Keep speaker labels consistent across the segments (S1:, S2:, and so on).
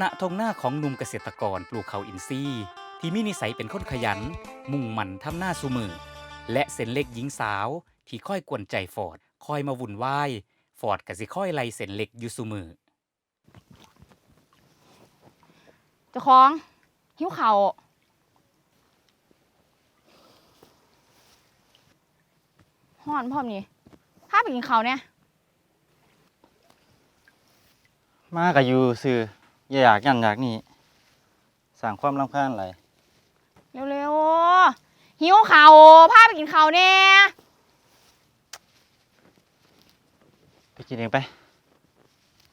S1: ณทงหน้าของหนุ่มเกษตรกรปลูกเขาวอินทรีย์ ที่มีนิสัยเป็นคนขยัน มุ่งมั่นทำหน้าสูมือ และเส้นเล็กหญิงสาวที่ค่อยกวนใจฟอร์ดคอยมาวุ่นวายฟอร์ดก็สิค่อยไล่เส้นเล็กอยู่สูมือ
S2: เจ้าของหิวเขาวห้อนพร้อมนี่พาไปกินข้าวเนี่ย
S3: มากับอยู่ซื้อ อย่าอยากยันอยากนี่สั่งความรำคาญไหลาย
S2: เร็วๆหิวเขาวพาไปกินข้าวเนี่ย
S3: ไปกินเองไป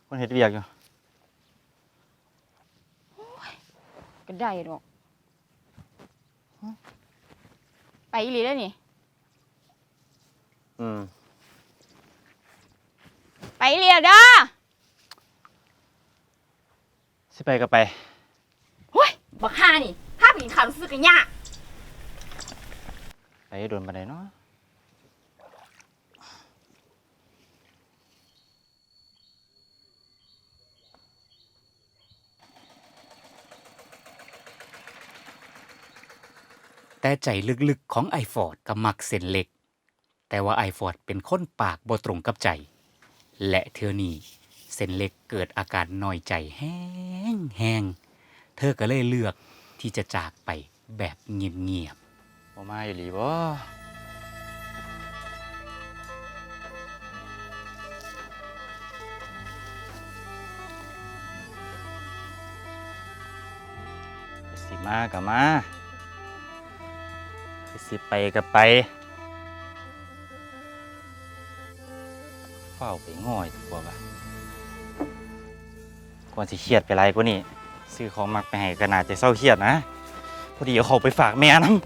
S3: คนเห็ดเวียกอยู่
S2: ก็ได้ดอกไปอีหลีได้อนี่
S3: อืม
S2: ไปอีหลีเด้อ
S3: สิไปก็ไป
S2: เฮ้ยบักห่านี่พาไปกินข้าวซื้อกันยาก
S3: ไปโดนบันไดเนาะ
S1: แต่ใจลึกๆของไอฟอร์ดก็มักเส้นเล็ก แต่ว่าไอฟอร์ดเป็นคนปากบ่ตรงกับใจ และเธอนี่ เส้นเล็กเกิดอาการน้อยใจแห้งแห้งๆเธอก็เลยเลือกที่จะจากไปแบบเงียบ
S3: บ่มาอยู่หลีบ่สิมากับมาสิไปกับไปเฝ้าไปง่อยตัวบ่ ก่อนสิเครียดไปไรกว่านี้ซื้อของมักไปให้ก็น่าจะเศร้าเครียดนะ พอดีเอาเขาไปฝากแม่น้ำ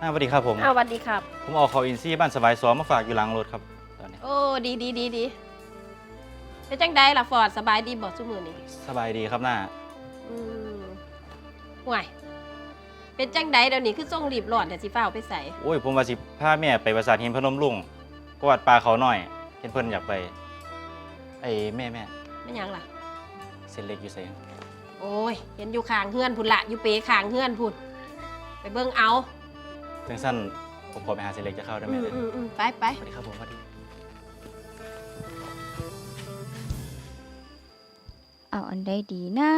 S3: อ่าสวัสดีครับผม
S4: อ้าวสวัสดีครับ
S3: ผมเอาเขาอินซี่บ้านสบายซ้อมมาฝากอยู่หลังรถครับตอนนี้
S4: โอ้ดีดีดีดีเป็นจังไดล่ะฟอร์ดสบายดีบอกซุมือนี่
S3: สบายดีครับหน้า
S4: อืมห่วย เป็นจังไดเดี๋ยวนี้คือส่งรีบร้อนแต่สิฟ้าวไปใส่
S3: โอ้ยผมว่าสิพาแม่ไปปราสาทหินพนมลุง กวาดปลาเขาหน่อยเห็นเพิ่นอยากไป ไอ้แม่แม่
S4: ไม่หยังล่ะ
S3: เส้นเล็กอยู่ไส
S4: โอ้ยเห็นอยู่ข้างเฮือนพุ่นละอยู่เปข้างเฮือนพุ่นไปเบิ่งเอา
S3: จังสั้นผมขอไปหาเส้นเล็กจะเข้าได้ไหม
S4: อืม
S3: เลย
S4: อืมอืมไปไป
S3: สวัสดีครับผมสวัสดี
S2: เอาอันใดดีนะ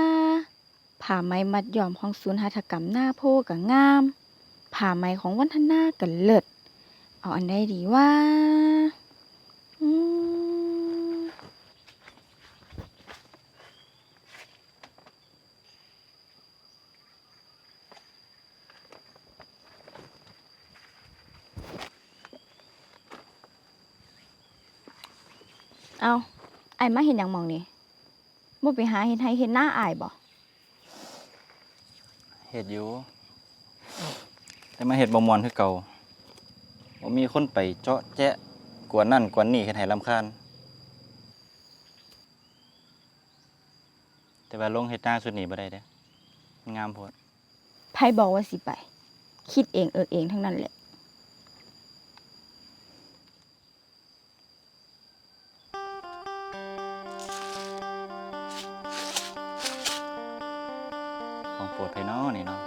S2: ผ้าไหมมัดย้อมของศูนย์หัตถกรรมหน้าโพกับงามผ้าไหมของวันทนากับเลิศ เอาอันใดดีว่าอืมเอาไอ้มาเห็นอย่างมองนี่บ่ไปหาเห็นให้เห็นหน้าอายบ่
S3: เห็ดอยู่ แต่มาเห็ดบ่มวนคือเก่า บ่มีคนไปเจาะแจ๊ะกวนนั่นกวนนี่เฮ็ดให้รำคาญ แต่ว่าลงเฮ็ดหน้าสุดนี้บ่ได้เด้มันงามโพด
S2: ไผบอกว่าสิไป คิดเองเออเองทั้งนั้นแหละ
S3: ของโปรดไผเนาะนี่เนาะ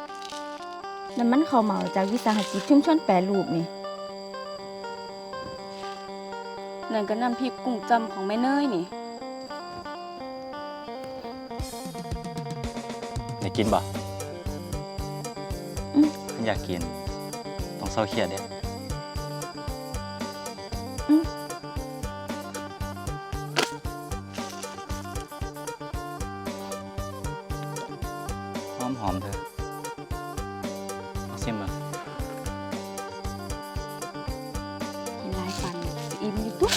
S2: นั่นมันเขาวเหมาจากวิสาหกิจชุมชนแปรรูปนี่ นั่นก็น้ำพริกกุ้งจำของแม่เนยนี่
S3: ได้กินบ่
S2: อืม
S3: อยากกิน ต้องเศร้าเครียดเด้
S2: อืม
S3: หอมหอมๆเธอ
S2: ปันอิ่มอยู่ตุ๊